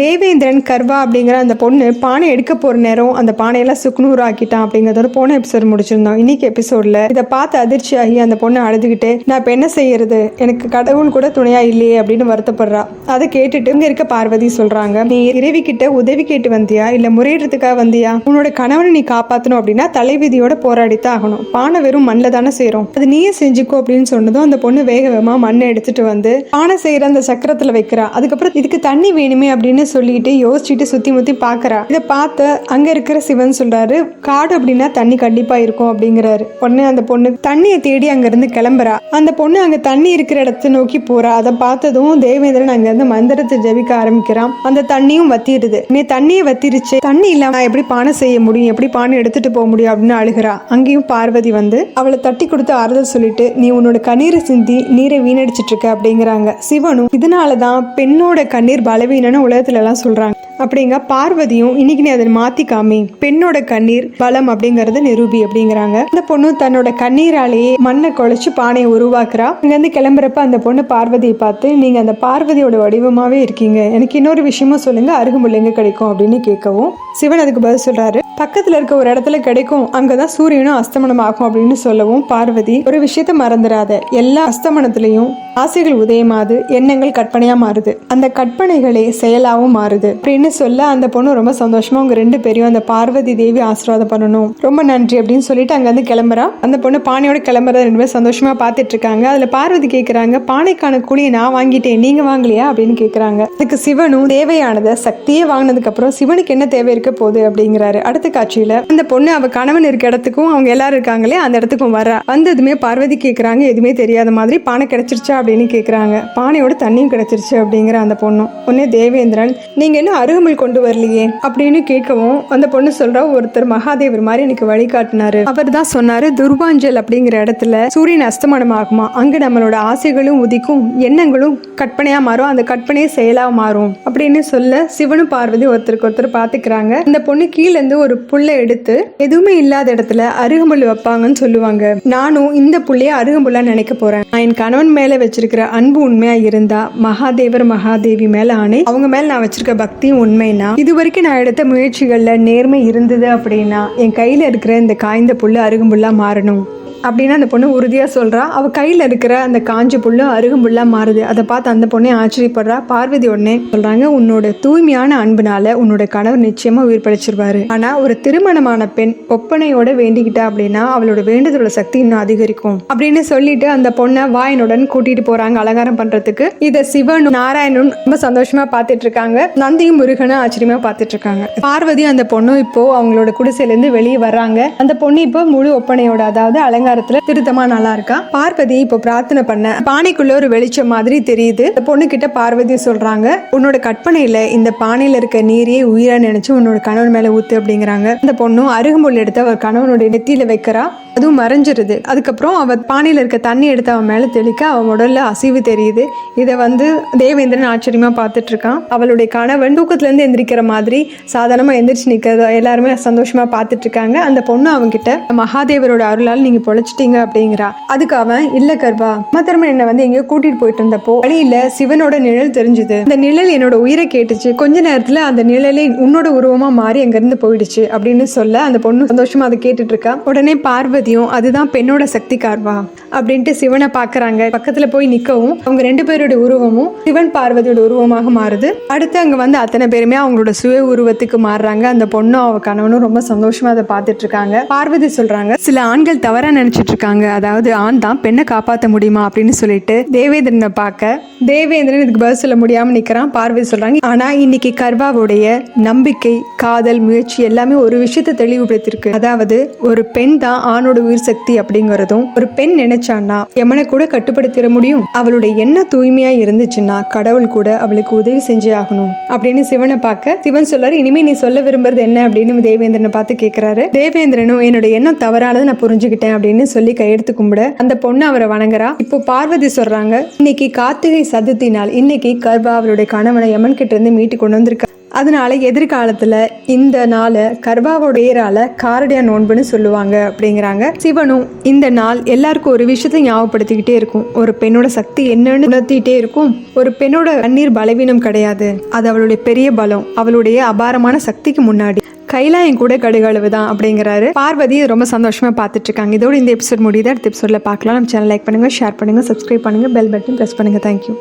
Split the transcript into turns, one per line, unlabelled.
தேவேந்திரன் கர்வா அப்படிங்கிற அந்த பொண்ணு பானை எடுக்க போகிற நேரம் அந்த பானையெல்லாம் சுக்குநூறாக்கிட்டான் ஆக்கிட்டான் போன எபிசோட் முடிச்சிருந்தோம். இன்னைக்கு எபிசோட்ல இதை பார்த்து அதிர்ச்சி ஆகி அந்த பொண்ணு அழுதுகிட்டு நான் இப்போ என்ன செய்யறது? எனக்கு கடவுள் கூட துணையாக இல்லையே அப்படின்னு வருத்தப்படுறா. அதை கேட்டுட்டு இங்கே இருக்க பார்வதி சொல்கிறாங்க நீ இறைவி கிட்ட உதவி கேட்டு வந்தியா? இல்லை முறையிடுறதுக்காக வந்தியா? உன்னோட கணவனை நீ காப்பாற்றணும் அப்படின்னா தலைவிதியோட போராடித்தான் ஆகணும். பானை வெறும் மண்ணில் தானே செய்கிறோம் அது நீயே செஞ்சுக்கோ அப்படின்னு சொன்னதும் அந்த பொண்ணு வேக வேகமாக மண்ணை எடுத்துட்டு வந்து பானை செய்கிற அந்த சக்கரத்தில் வைக்கிறா. அதுக்கப்புறம் இதுக்கு தண்ணி வேணுமே அப்படின்னு சொல்லிட்டு யோசிச்சுட்டு சுத்தி முத்தி பாக்குறா இதை பார்த்த அங்க இருக்கிற சிவன் சொல்றாரு காடு அப்படின்னா தண்ணி கண்டிப்பா இருக்கும் அப்படிங்கிறாரு. உடனே அந்த பொண்ணு தண்ணியை தேடி அங்க இருந்து கிளம்புறா. அந்த பொண்ணு அங்க தண்ணி இருக்கிற இடத்த நோக்கி போறா. அதை பார்த்ததும் தேவேந்திரன் அங்க இருந்து மந்திரத்தை ஜபிக்க ஆரம்பிக்கிறான். அந்த தண்ணியும் வத்திடுது. நீ தண்ணியை வத்திருச்சு. தண்ணி இல்லாம நான் எப்படி பானை செய்ய முடியும்? எப்படி பானை எடுத்துட்டு போக முடியும்? அப்படின்னு அழுகிறா. அங்கேயும் பார்வதி வந்து அவளை தட்டி கொடுத்து ஆறுதல் சொல்லிட்டு நீ உன்னோட கண்ணீரை சிந்தி நீரை வீணடிச்சிட்டு இருக்க அப்படிங்கிறாங்க. சிவனும் இதனாலதான் பெண்ணோட கண்ணீர் பலவீனன்னு உலகத்துல எல்லாம் சொல்கிறாங்க அப்படிங்க. பார்வதியும் இன்னைக்கு நீ அதை மாத்திக்காமி பெண்ணோட கண்ணீர் பலம் அப்படிங்கறது நிரூபி அப்படிங்கிறாங்க. அந்த பொண்ணு தன்னோட கண்ணீராலேயே மண்ணை குழைச்சு பானையை உருவாக்குறா. இங்க இருந்து கிளம்புறப்ப அந்த பொண்ணு பார்வதியை பார்த்து நீங்க அந்த பார்வதியோட வடிவமாவே இருக்கீங்க. எனக்கு இன்னொரு விஷயமும் சொல்லுங்க. அருகுமுள்ள எங்க கிடைக்கும்? அப்படின்னு கேட்கவும் சிவன் அதுக்கு பதில் சொல்றாரு. பக்கத்துல இருக்க ஒரு இடத்துல கிடைக்கும். அங்கதான் சூரியனும் அஸ்தமனம் ஆகும். அப்படின்னு சொல்லவும் பார்வதி ஒரு விஷயத்த மறந்துடாத. எல்லா அஸ்தமனத்திலையும் ஆசைகள் உதயமாது. எண்ணங்கள் கற்பனையா மாறுது. அந்த கற்பனைகளே செயலாவும் மாறுது. அப்படின்னு சொல்ல அந்த பொண்ணு ரொம்ப சந்தோஷமா அவங்க ரெண்டு பேரையும் அந்த பார்வதி தேவி ஆசீர்வாதம் பண்ணணும். ரொம்ப நன்றி அப்படின்னு சொல்லிட்டு அங்க கிளம்புறா. அந்த பொண்ணு பானையோட கிளம்புறத ரெண்டு பேரும் சந்தோஷமா பார்த்துட்டு இருக்காங்க அதுல பார்வதி கேக்குறாங்க பானைக்கான கூலியை நான் வாங்கிட்டேன் நீங்க வாங்கலையா? அப்படின்னு கேக்குறாங்க. அதுக்கு சிவனும் தேவையானதை சக்தியே வாங்கினதுக்கு அப்புறம் சிவனுக்கு என்ன தேவை இருக்க போகுது அப்படிங்கிறாரு. அடுத்த காட்சியில அந்த பொண்ணு அவ கணவன் இருக்க இடத்துக்கும் அவங்க எல்லாரும் இருக்காங்களே அந்த இடத்துக்கும் வர. வந்ததுமே பார்வதி கேக்குறாங்க எதுவுமே தெரியாத மாதிரி பானை கிடைச்சிருச்சா? அப்படின்னு கேக்குறாங்க. பானையோட தண்ணியும் கிடைச்சிருச்சு அப்படிங்கிற அந்த பொண்ணும் உடனே தேவேந்திரன் நீங்க என்ன அருகமல் கொண்டு வரலையே அப்படின்னு கேட்கவும் அந்த பொண்ணு சொல்றா ஒருத்தர் மகாதேவர் மாதிரி எனக்கு வழிகாட்டினாரு அவர் தான் சொன்னாரு துர்வாஞ்சல் அப்படிங்கிற இடத்துல சூரியன் அஸ்தமனம் ஆகுமா அங்க நம்மளோட ஆசைகளும் உதிக்கும் எண்ணங்களும் கற்பனையா மாறும் அந்த கற்பனையே செயலா மாறும். அப்படின்னு சொல்ல சிவனும் பார்வதி ஒருத்தருக்கு ஒருத்தர் பாத்துக்கிறாங்க இந்த பொண்ணு கீழ இருந்து ஒரு புல்லை எடுத்து எதுவுமே இல்லாத இடத்துல அருகம்புல் வைப்பாங்கன்னு சொல்லுவாங்க. நானும் இந்த புள்ளைய அருகம்புல்லா நினைக்க போறேன். நான் என் கணவன் மேல வச்சிருக்கிற அன்பு உண்மையா இருந்தா மகாதேவர் மகாதேவி மேல ஆணை. அவங்க மேல நான் வச்சிருக்க பக்தியும் உண்மைனா? இது வரைக்கும் நான் எடுத்த முயற்சிகள்ல நேர்மை இருந்தது அப்படின்னா என் கையில இருக்கிற இந்த காய்ந்த புல்லு அருகும்புல்லாக மாறணும். அப்படின்னு அந்த பொண்ணு உறுதியாக சொல்கிறா அவள் கையில் இருக்கிற அந்த காஞ்ச புல்லு அருகம்புல்லாக மாறுது. அதை பார்த்து அந்த பொண்ணே ஆச்சரியப்படுறா. பார்வதி உடனே சொல்கிறாங்க உன்னோட தூய்மையான அன்புனால உன்னோட கணவர் நிச்சயமாக உயிர் படைச்சிருவாரு ஆனால் ஒரு திருமணமான பெண் ஒப்பனையோட வேண்டிக்கிட்டா அப்படின்னா அவளோட வேண்டுதலோட சக்தி இன்னும் அதிகரிக்கும். அப்படின்னு சொல்லிட்டு அந்த பொண்ணை வாயனுடன் கூட்டிட்டு போறாங்க அலங்காரம் பண்றதுக்கு. இதை சிவனும் நாராயணனும் ரொம்ப சந்தோஷமா பார்த்துட்டு இருக்காங்க. நந்தியும் முருகனும் ஆச்சரியமா பார்த்துட்டு இருக்காங்க. பார்வதி அந்த பொண்ணும் இப்போ அவங்களோட குடிசையிலேருந்து வெளியே வர்றாங்க. அந்த பொண்ணு இப்போ முழு ஒப்பனையோட அதாவது அலங்காரத்துல திருத்தமா நல்லா இருக்கா? பார்வதி இப்போ பிரார்த்தனை பண்ண பானைக்குள்ள ஒரு வெளிச்சம் மாதிரி தெரியுது. இந்த பொண்ணு கிட்ட பார்வதி சொல்றாங்க உன்னோட கற்பனையில இந்த பானையில இருக்க நீரையே உயிரா நினைச்சு உன்னோட கணவன் மேல ஊத்து அப்படிங்கிறாங்க. அந்த பொண்ணும் அருகம்புல் எடுத்து அவர் கணவனுடைய நெத்தியில வைக்கிறா. அதுவும் மறைஞ்சிருது. அதுக்கப்புறம் அவ பானையில் இருக்க தண்ணி எடுத்து அவன் மேலே தெளிக்க அவன் உடல்ல அசைவு தெரியுது. இதை வந்து தேவேந்திரன் ஆச்சரியமா பார்த்துட்டு இருக்கான் அவளுடைய கணவன் தூக்கத்துலேருந்து எந்திரிக்கிற மாதிரி சாதாரணமாக எந்திரிச்சு நிற்கிறதோ எல்லாருமே சந்தோஷமா பார்த்துட்டு இருக்காங்க அந்த பொண்ணு அவன்கிட்ட மகாதேவரோட அருளால் நீங்க பொழைச்சிட்டீங்க அப்படிங்கிறா. அதுக்கு அவன் இல்ல கர்வா மத்தரமன் என்னை வந்து எங்கேயோ கூட்டிட்டு போயிட்டு இருந்தப்போ வழியில சிவனோட நிழல் தெரிஞ்சுது. அந்த நிழல் என்னோட உயிரை கேட்டுச்சு. கொஞ்ச நேரத்துல அந்த நிழலே உன்னோட உருவமா மாறி அங்கேருந்து போயிடுச்சு அப்படின்னு சொல்ல அந்த பொண்ணு சந்தோஷமா அதை கேட்டுட்டு இருக்கா உடனே பார்வதியும் அதுதான் பெண்ணோட சக்தி கார்வா அப்படின்ட்டு சிவனை பார்க்குறாங்க. பக்கத்துல போய் நிக்கவும் அவங்க ரெண்டு பேரோட உருவமும் சிவன் பார்வதியோட உருவமாக மாறுது. அடுத்து அங்க வந்து அத்தனை பேருமே அவங்களோட சுய உருவத்துக்கு மாறுறாங்க. அந்த பொண்ணும் அவ கணவனும் ரொம்ப சந்தோஷமா அதை பார்த்துட்டு இருக்காங்க பார்வதி சொல்றாங்க சில ஆண்கள் தவறா நினைச்சிட்டு இருக்காங்க அதாவது ஆண் தான் பெண்ணை காப்பாற்ற முடியுமா? அப்படின்னு சொல்லிட்டு தேவேந்திரனை பார்க்க. தேவேந்திரன் இதுக்கு பதில் சொல்ல முடியாம நிக்கிறான். பார்வதி சொல்றாங்க ஆனா இன்னைக்கு கர்வாவுடைய நம்பிக்கை காதல் முயற்சி எல்லாமே ஒரு விஷயத்தை தெளிவுபடுத்திருக்கு அதாவது ஒரு பெண் தான் ஆணோட உயிர் சக்தி அப்படிங்கறதும் ஒரு பெண் நினைச்சான்னா எமனை கூட கட்டுப்படுத்திட முடியும். அவளுடைய என்ன தூய்மையா இருந்துச்சுன்னா கடவுள் கூட அவளுக்கு உதவி செஞ்சே ஆகணும். அப்படின்னு சிவனை பார்க்க சிவன் சொல்றாரு இனிமே நீ சொல்ல விரும்புறது என்ன? அப்படின்னு தேவேந்திரனை பார்த்து கேக்குறாரு. தேவேந்திரனும் என்னோட எண்ணம் தவறானது நான் புரிஞ்சுக்கிட்டேன் அப்படின்னு சொல்லி கையெடுத்து கும்பிட அந்த பொண்ணு அவரை வணங்குறா. இப்போ பார்வதி சொல்றாங்க இன்னைக்கு கார்த்திகை சதுர்த்தி நாள். இன்னைக்கு கர்வா அவளுடைய கணவனை யமன் கிட்ட இருந்து மீட்டு கொண்டு வந்திருக்கா. அதனால எதிர்காலத்தில் இந்த நாளை கர்வாவோட பேரால காரடியா நோன்புன்னு சொல்லுவாங்க அப்படிங்கிறாங்க. சிவனும் இந்த நாள் எல்லாருக்கும் ஒரு விஷயத்தை ஞாபகப்படுத்திக்கிட்டே இருக்கும். ஒரு பெண்ணோட சக்தி என்னன்னு உணர்த்திட்டே இருக்கும். ஒரு பெண்ணோட கண்ணீர் பலவீனம் கிடையாது. அது அவளுடைய பெரிய பலம் அவளுடைய அபாரமான சக்திக்கு முன்னாடி. கைலாயம் கூட கடுகளவு தான் அப்படிங்கிறாரு. பார்வதி ரொம்ப சந்தோஷமா பார்த்துட்டு இருக்காங்க இதோட இந்த எபிசோட் முடியுது. அடுத்த எபிசோட்ல பார்க்கலாம். நம்ம சேனல் லைக் பண்ணுங்க ஷேர் பண்ணுங்க சப்ஸ்கிரைப் பண்ணுங்க பெல் பட்டன் ப்ரெஸ் பண்ணுங்க. Thank you